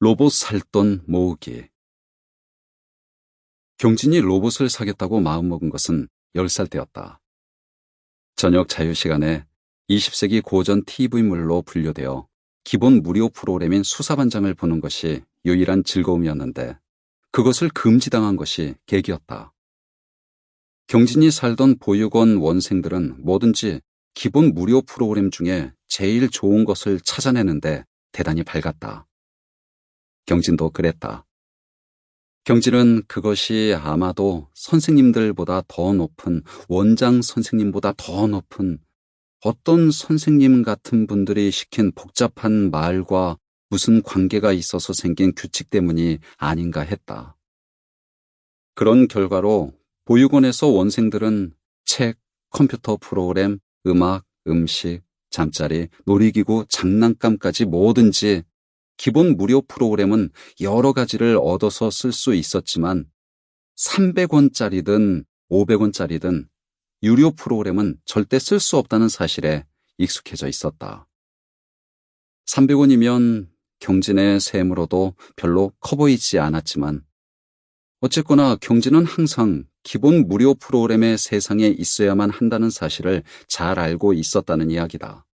로봇 살 돈 모으기. 경진이 로봇을 사겠다고 마음먹은 것은 10살 때였다. 저녁 자유시간에 20세기 고전 TV물로 분류되어 기본 무료 프로그램인 수사반장을 보는 것이 유일한 즐거움이었는데 그것을 금지당한 것이 계기였다. 경진이 살던 보육원 원생들은 뭐든지 기본 무료 프로그램 중에 제일 좋은 것을 찾아내는데 대단히 밝았다. 경진도 그랬다. 경진은 그것이 아마도 선생님들보다 더 높은 원장 선생님보다 더 높은 어떤 선생님 같은 분들이 시킨 복잡한 말과 무슨 관계가 있어서 생긴 규칙 때문이 아닌가 했다. 그런 결과로 보육원에서 원생들은 책, 컴퓨터 프로그램, 음악, 음식, 잠자리, 놀이기구, 장난감까지 뭐든지 기본 무료 프로그램은 여러 가지를 얻어서 쓸 수 있었지만 300원짜리든 500원짜리든 유료 프로그램은 절대 쓸 수 없다는 사실에 익숙해져 있었다. 300원이면 경진의 셈으로도 별로 커 보이지 않았지만 어쨌거나 경진은 항상 기본 무료 프로그램의 세상에 있어야만 한다는 사실을 잘 알고 있었다는 이야기다.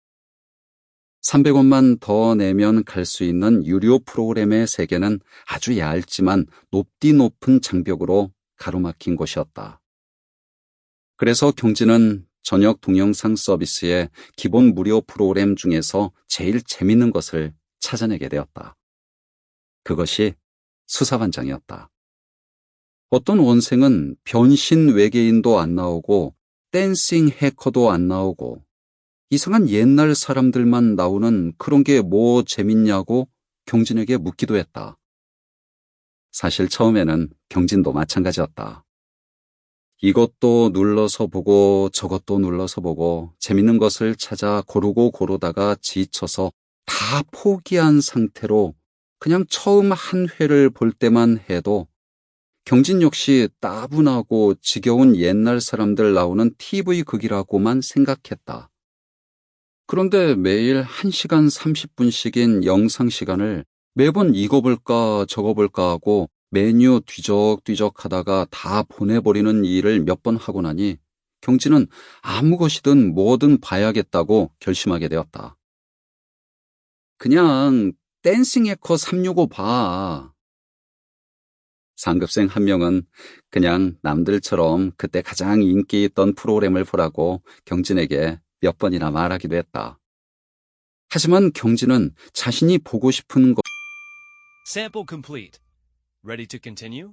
300원만 더 내면 갈 수 있는 유료 프로그램의 세계는 아주 얇지만 높디 높은 장벽으로 가로막힌 곳이었다. 그래서 경진은 저녁 동영상 서비스의 기본 무료 프로그램 중에서 제일 재밌는 것을 찾아내게 되었다. 그것이 수사반장이었다. 어떤 원생은 변신 외계인도 안 나오고 댄싱 해커도 안 나오고 이상한 옛날 사람들만 나오는 그런 게 뭐 재밌냐고 경진에게 묻기도 했다. 사실 처음에는 경진도 마찬가지였다. 이것도 눌러서 보고 저것도 눌러서 보고 재밌는 것을 찾아 고르고 고르다가 지쳐서 다 포기한 상태로 그냥 처음 한 회를 볼 때만 해도 경진 역시 따분하고 지겨운 옛날 사람들 나오는 TV 극이라고만 생각했다. 그런데 매일 1시간 30분씩인 영상 시간을 매번 이거 볼까 저거 볼까 하고 메뉴 뒤적뒤적 하다가 다 보내버리는 일을 몇 번 하고 나니 경진은 아무 것이든 뭐든 봐야겠다고 결심하게 되었다. 그냥 댄싱 해커 365 봐. 상급생 한 명은 그냥 남들처럼 그때 가장 인기 있던 프로그램을 보라고 경진에게 몇 번이나 말하기도 했다. 하지만 경진은 자신이 보고 싶은 것, Sample complete. Ready to continue?